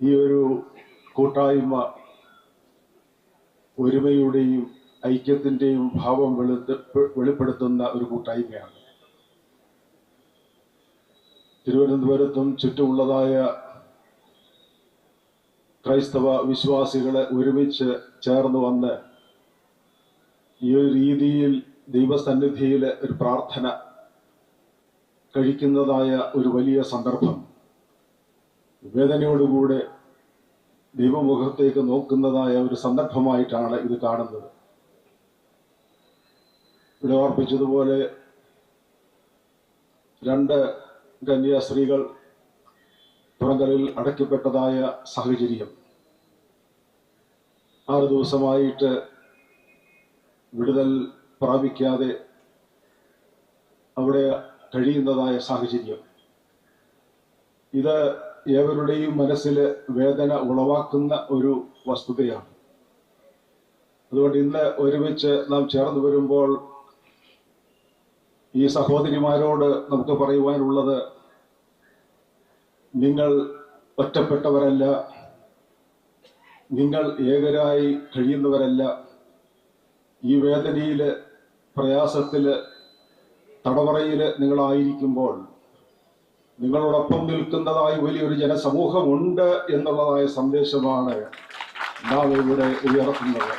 ഈ ഒരു കൂട്ടായ്മ ഒരുമയുടെയും ഐക്യത്തിന്റെയും ഭാവം വെളുത്ത് വെളിപ്പെടുത്തുന്ന ഒരു കൂട്ടായ്മയാണ്. തിരുവനന്തപുരത്തും ചുറ്റുമുള്ളതായ ക്രൈസ്തവ വിശ്വാസികളെ ഒരുമിച്ച് ചേർന്ന് വന്ന് ഈ ഒരു രീതിയിൽ ദൈവസന്നിധിയിലെ ഒരു പ്രാർത്ഥന കഴിക്കുന്നതായ ഒരു വലിയ സന്ദർഭം. വേദനയോടുകൂടെ ദൈവമുഖത്തേക്ക് നോക്കുന്നതായ ഒരു സന്ദർഭമായിട്ടാണ് ഇത് കാണുന്നത്. ഇവിടെ ഓർപ്പിച്ചതുപോലെ രണ്ട് കന്യാസ്ത്രീകൾ പുറങ്കലിൽ അടയ്ക്കപ്പെട്ടതായ സാഹചര്യം. ആറ് ദിവസമായിട്ട് വിടുതൽ പ്രാപിക്കാതെ അവിടെ കഴിയുന്നതായ സാഹചര്യം. ഇത് ഏവരുടെയും മനസ്സിൽ വേദന ഉളവാക്കുന്ന ഒരു വസ്തുതയാണ്. അതുകൊണ്ട് ഇന്ന് ഒരുമിച്ച് നാം ചേർന്ന് വരുമ്പോൾ ഈ സഹോദരിമാരോട് നമുക്ക് പറയുവാനുള്ളത് നിങ്ങൾ ഒറ്റപ്പെട്ടവരല്ല നിങ്ങൾ ഏകരായി കഴിയുന്നവരല്ല ഈ വേദനയിൽ പ്രയാസത്തിൽ തടവറയിൽ നിങ്ങളായിരിക്കുമ്പോൾ നിങ്ങളോടൊപ്പം നിൽക്കുന്നതായി വലിയൊരു ജനസമൂഹമുണ്ട് എന്നുള്ളതായ സന്ദേശമാണ് നാം ഇവിടെ ഉയർത്തുന്നത്.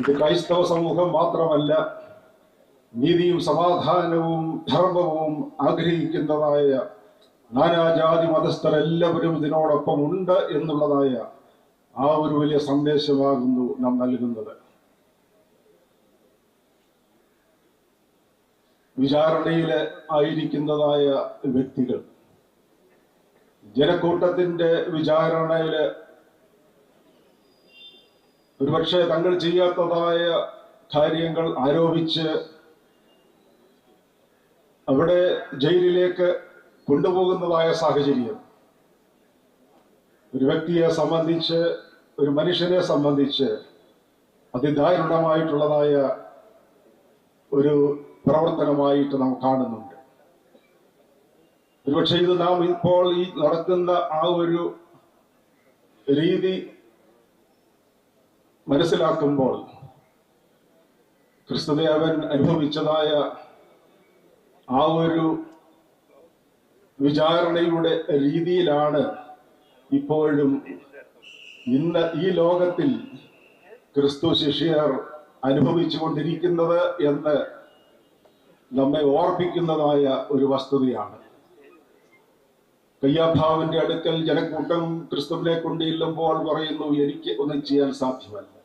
ഇത് ക്രൈസ്തവ സമൂഹം മാത്രമല്ല നീതിയും സമാധാനവും ധർമ്മവും ആഗ്രഹിക്കുന്നതായ നാനാജാതി മതസ്ഥരെല്ലാവരും ഇതിനോടൊപ്പം ഉണ്ട് എന്നുള്ളതായ ആ ഒരു വലിയ സന്ദേശമാകുന്നു നാം നൽകുന്നത്. വിചാരണയിൽ ആയിരിക്കുന്നതായ വ്യക്തികൾ. ജനക്കൂട്ടത്തിന്റെ വിചാരണയിൽ ഒരുപക്ഷെ തങ്ങൾ ചെയ്യാത്തതായ കാര്യങ്ങൾ ആരോപിച്ച് അവിടെ ജയിലിലേക്ക് കൊണ്ടുപോകുന്നതായ സാഹചര്യം. ഒരു വ്യക്തിയെ സംബന്ധിച്ച് ഒരു മനുഷ്യനെ സംബന്ധിച്ച് അതിദാരുണമായിട്ടുള്ളതായ ഒരു പ്രവർത്തനമായിട്ട് നാം കാണുന്നുണ്ട്. ഒരുപക്ഷെ ഇത് നാം ഇപ്പോൾ ഈ നടക്കുന്ന ആ ഒരു രീതി മനസ്സിലാക്കുമ്പോൾ ക്രിസ്തുദേവൻ അനുഭവിച്ചതായ ആ ഒരു വിചാരണയുടെ രീതിയിലാണ് ഇപ്പോഴും ഇന്ന് ഈ ലോകത്തിൽ ക്രിസ്തു ശിഷ്യർ അനുഭവിച്ചു കൊണ്ടിരിക്കുന്നത് എന്ന് നമ്മെ ഓർപ്പിക്കുന്നതായ ഒരു വസ്തുതയാണ്. കയ്യാഭാവിന്റെ അടുക്കൽ ജനക്കൂട്ടം ക്രിസ്തുവിനെ കൊണ്ടില്ലുമ്പോൾ പറയുന്നു എനിക്ക് ഒന്നും ചെയ്യാൻ സാധ്യമല്ല.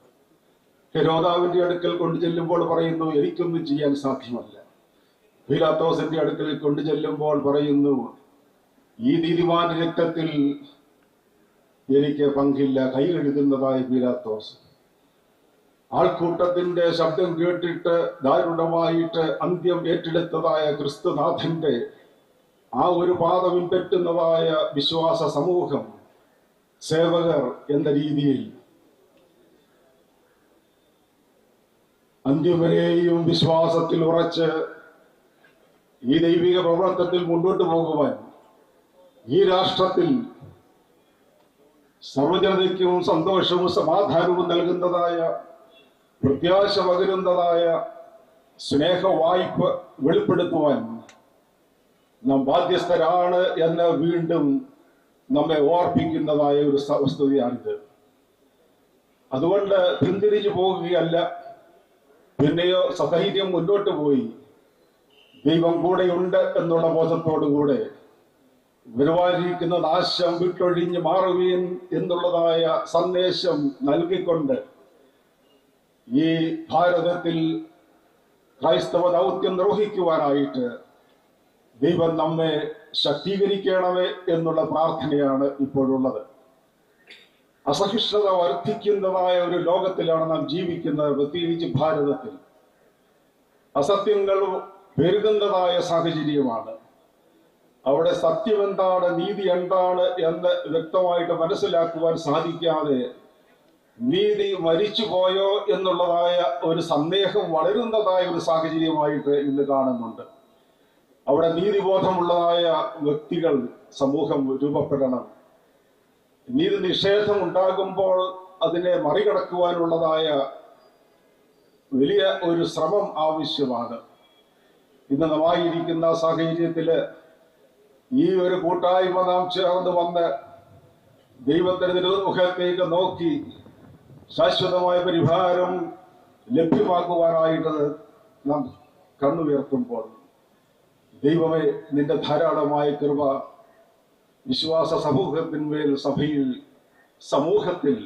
ഹെരോദാവിന്റെ അടുക്കൽ കൊണ്ടു ചെല്ലുമ്പോൾ പറയുന്നു എനിക്കൊന്നും ചെയ്യാൻ സാധ്യമല്ല. പീലാത്തോസിന്റെ അടുക്കൽ കൊണ്ടു ചെല്ലുമ്പോൾ പറയുന്നു ഈ നീതിമാന്റെ രക്തത്തിൽ എനിക്ക് പങ്കില്ല. കൈ കഴുകുന്നതായ പീലാത്തോസ്. ആൾക്കൂട്ടത്തിന്റെ ശബ്ദം കേട്ടിട്ട് ദാരുണമായിട്ട് അന്ത്യം ഏറ്റെടുത്തതായ ക്രിസ്തുനാഥന്റെ ആ ഒരു പാത പിൻപറ്റുന്നതായ വിശ്വാസ സമൂഹം സേവകർ എന്ന രീതിയിൽ അന്ത്യവരെയും വിശ്വാസത്തിൽ ഉറച്ച് ഈ ദൈവിക പ്രവർത്തനത്തിൽ മുന്നോട്ട് പോകുവാൻ ഈ രാഷ്ട്രത്തിൽ സർവജനതയ്ക്കും സന്തോഷവും സമാധാനവും നൽകുന്നതായ പ്രത്യാശ പകരുന്നതായ സ്നേഹ വായ്പ വെളിപ്പെടുത്തുവാൻ നാം ബാധ്യസ്ഥരാണ് എന്ന് വീണ്ടും നമ്മെ ഓർപ്പിക്കുന്നതായ ഒരു വസ്തുതയാണിത്. അതുകൊണ്ട് പിന്തിരിഞ്ഞു പോകുകയല്ല പിന്നെയോ സധൈര്യം മുന്നോട്ട് പോയി. ദൈവം കൂടെയുണ്ട് എന്നുള്ള ബോധത്തോടുകൂടെ വരുവാനിരിക്കുന്ന നാശം വിട്ടൊഴിഞ്ഞ് മാറുകയും എന്നുള്ളതായ സന്ദേശം നൽകിക്കൊണ്ട് ഈ ഭാരതത്തിൽ ക്രൈസ്തവ ദൗത്യം നിർവഹിക്കുവാനായിട്ട് ദൈവം നമ്മെ ശക്തീകരിക്കണമേ എന്നുള്ള പ്രാർത്ഥനയാണ് ഇപ്പോഴുള്ളത്. അസഹിഷ്ണുത വർദ്ധിക്കുന്നതായ ഒരു ലോകത്തിലാണ് നാം ജീവിക്കുന്നത് പ്രത്യേകിച്ച് ഭാരതത്തിൽ. അസത്യങ്ങൾ പെരുകുന്നതായ സാഹചര്യമാണ്. അവിടെ സത്യം എന്താണ് നീതി എന്താണ് എന്ന് വ്യക്തമായിട്ട് മനസ്സിലാക്കുവാൻ സാധിക്കാതെ നീതി മരിച്ചു പോയോ എന്നുള്ളതായ ഒരു സന്ദേഹം വളരുന്നതായ ഒരു സാഹചര്യമായിട്ട് ഇന്ന് കാണുന്നുണ്ട്. അവിടെ നീതിബോധമുള്ളതായ വ്യക്തികൾ സമൂഹം രൂപപ്പെടണം. നീതി നിഷേധം ഉണ്ടാകുമ്പോൾ അതിനെ മറികടക്കുവാനുള്ളതായ വലിയ ഒരു ശ്രമം ആവശ്യമാണ്. ഇന്ന് നമായിരിക്കുന്ന സാഹചര്യത്തിൽ ഈ ഒരു കൂട്ടായ്മ നാം ചേർന്ന് വന്ന് ദൈവത്തിന്റെ മുഖത്തേക്ക് നോക്കി ശാശ്വതമായ പരിഹാരം ലഭ്യമാക്കുവാനായിട്ട് നാം കണ്ണുയർത്തുമ്പോൾ ദൈവമേ നിന്റെ ധാരാളമായ കൃപ വിശ്വാസ സമൂഹത്തിന്മേൽ സഭയിൽ സമൂഹത്തിൽ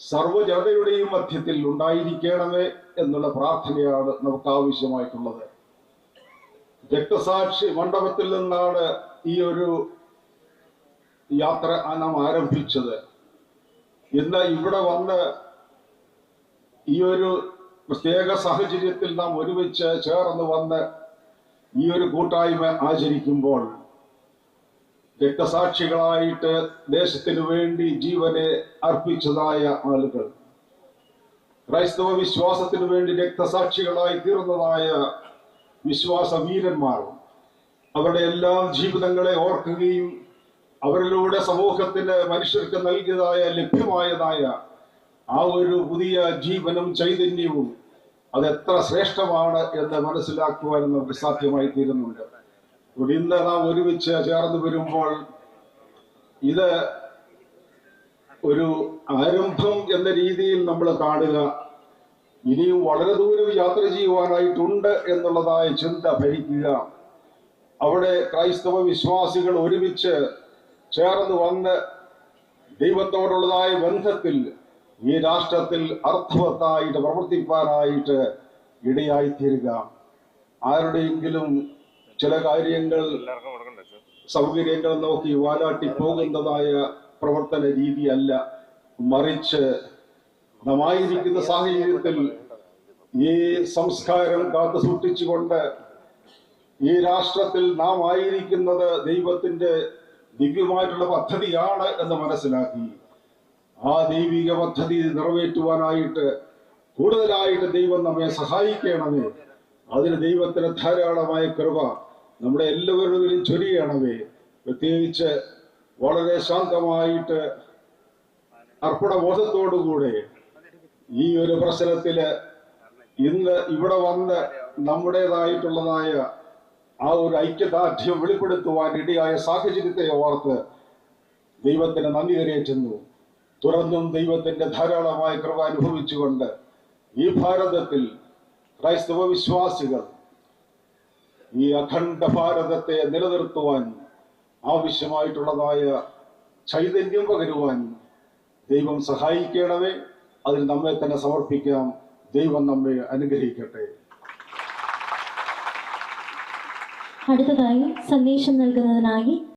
സർവജനതയുടെയും മധ്യത്തിൽ ഉണ്ടായിരിക്കണമേ എന്നുള്ള പ്രാർത്ഥനയാണ് നമുക്ക് ആവശ്യമായിട്ടുള്ളത്. രക്തസാക്ഷി മണ്ഡപത്തിൽ നിന്നാണ് ഈ ഒരു യാത്ര നാം ആരംഭിച്ചത്. ഇന്ന് ഇവിടെ വന്ന് ഈ ഒരു പ്രത്യേക സാഹചര്യത്തിൽ നാം ഒരുമിച്ച് ചേർന്ന് വന്ന് ഈ ഒരു കൂട്ടായ്മ ആചരിക്കുമ്പോൾ രക്തസാക്ഷികളായിട്ട് ദേശത്തിനു വേണ്ടി ജീവനെ അർപ്പിച്ചതായ ആളുകൾ ക്രൈസ്തവ വിശ്വാസത്തിനു വേണ്ടി രക്തസാക്ഷികളായി തീർന്നതായ വിശ്വാസ വീരന്മാർ അവരുടെ എല്ലാ ജീവിതങ്ങളെ ഓർക്കുകയും അവരിലൂടെ സമൂഹത്തിന് മനുഷ്യർക്ക് നൽകിയതായ ലഭ്യമായതായ ആ ഒരു പുതിയ ജീവനും ചൈതന്യവും അത് എത്ര ശ്രേഷ്ഠമാണ് എന്ന് മനസ്സിലാക്കുവാൻ നമുക്ക് സാധ്യമായി തീരുന്നുണ്ട് ഇന്ന് നാം ഒരുമിച്ച് ചേർന്ന് വരുമ്പോൾ ഇത് ഒരു ആരംഭം എന്ന രീതിയിൽ നമ്മൾ കാണുക. ഇനിയും വളരെ ദൂരം യാത്ര ചെയ്യുവാനായിട്ടുണ്ട് എന്നുള്ളതായ ചിന്ത ഭരിക്കുക. അവിടെ ക്രൈസ്തവ വിശ്വാസികൾ ഒരുമിച്ച് ചേർന്ന് വന്ന് ദൈവത്തോടുള്ളതായ ബന്ധത്തിൽ ഈ രാഷ്ട്രത്തിൽ അർത്ഥവത്തായിട്ട് പ്രവർത്തിപ്പാനായിട്ട് ഇടയായിത്തീരുക. ആരുടെയെങ്കിലും ചില കാര്യങ്ങൾ സൗകര്യങ്ങൾ നോക്കി വാലാട്ടി പോകുന്നതായ പ്രവർത്തന രീതിയല്ല. മറിച്ച് നമായിരിക്കുന്ന സാഹചര്യത്തിൽ ഈ സംസ്കാരം കാത്തു സൂക്ഷിച്ചുകൊണ്ട് ഈ രാഷ്ട്രത്തിൽ നാം ആയിരിക്കുന്നത് ദൈവത്തിന്റെ ദിവ്യമായിട്ടുള്ള പദ്ധതിയാണ് എന്ന് മനസ്സിലാക്കി. ആ ദൈവിക പദ്ധതി നിറവേറ്റുവാനായിട്ട് കൂടുതലായിട്ട് ദൈവം നമ്മെ സഹായിക്കണമേ. അതിന് ദൈവത്തിന് ധാരാളമായ കൃപ നമ്മുടെ എല്ലാവരുടെയും ചൊരിയണമേ. പ്രത്യേകിച്ച് വളരെ ശാന്തമായിട്ട് അർപ്പണബോധത്തോടുകൂടെ ഈ ഒരു പ്രശ്നത്തിൽ ഇന്ന് ഇവിടെ വന്ന് നമ്മുടേതായിട്ടുള്ളതായ ആ ഒരു ഐക്യദാർഢ്യം വെളിപ്പെടുത്തുവാൻ ഇടയായ സാഹചര്യത്തെ ഓർത്ത് ദൈവത്തിന് നന്ദി കരയേറ്റുന്നു. തുറന്നും ദൈവത്തിന്റെ ധാരാളമായ കൃപ അനുഭവിച്ചുകൊണ്ട് ഈ ഭാരതത്തിൽ ക്രൈസ്തവ വിശ്വാസികൾ ഈ അഖണ്ഡ ഭാരതത്തെ നിലനിർത്തുവാൻ ആവശ്യമായിട്ടുള്ളതായ ചൈതന്യം പകരുവാൻ ദൈവം സഹായിക്കണമേ. അതിന് നമ്മെ തന്നെ സമർപ്പിക്കാം. ദൈവം നമ്മെ അനുഗ്രഹിക്കട്ടെ. അടുത്തതായി സന്ദേശം നൽകുന്നതിനായി